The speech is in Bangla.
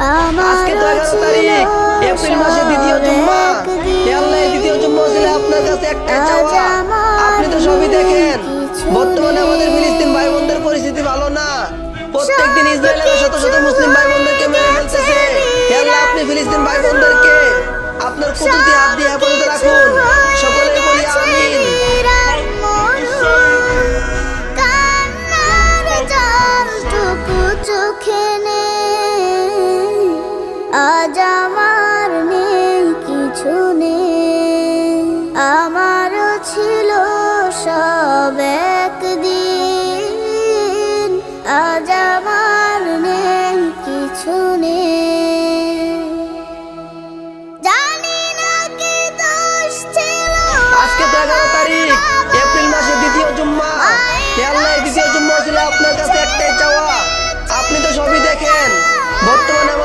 আজকে তো এগারো তারিখ এপ্রিল মাসের দ্বিতীয় জুম্মা। আল্লাহ দ্বিতীয় জুম্মা ছিল আপনার কাছে একটাই চাওয়া। আপনি তো সবই দেখেন। বর্তমানে আমাদের ফিলিস্তিন ভাই বোনদের পরিস্থিতি ভালো না। প্রত্যেকদিন ইসরায়েলের শত শত মুসলিম ভাই বোনদেরকে মেরে ফেলতেছে। আল্লাহ আপনি ফিলিস্তিন ভাই বোনদেরকে আপনার কুদরতি হাত দিয়ে হেফাজতে রাখুন। বলি আমিন। চোখে আজ নেই কিছু নেই। আমারও ছিল সব একদিন। আজ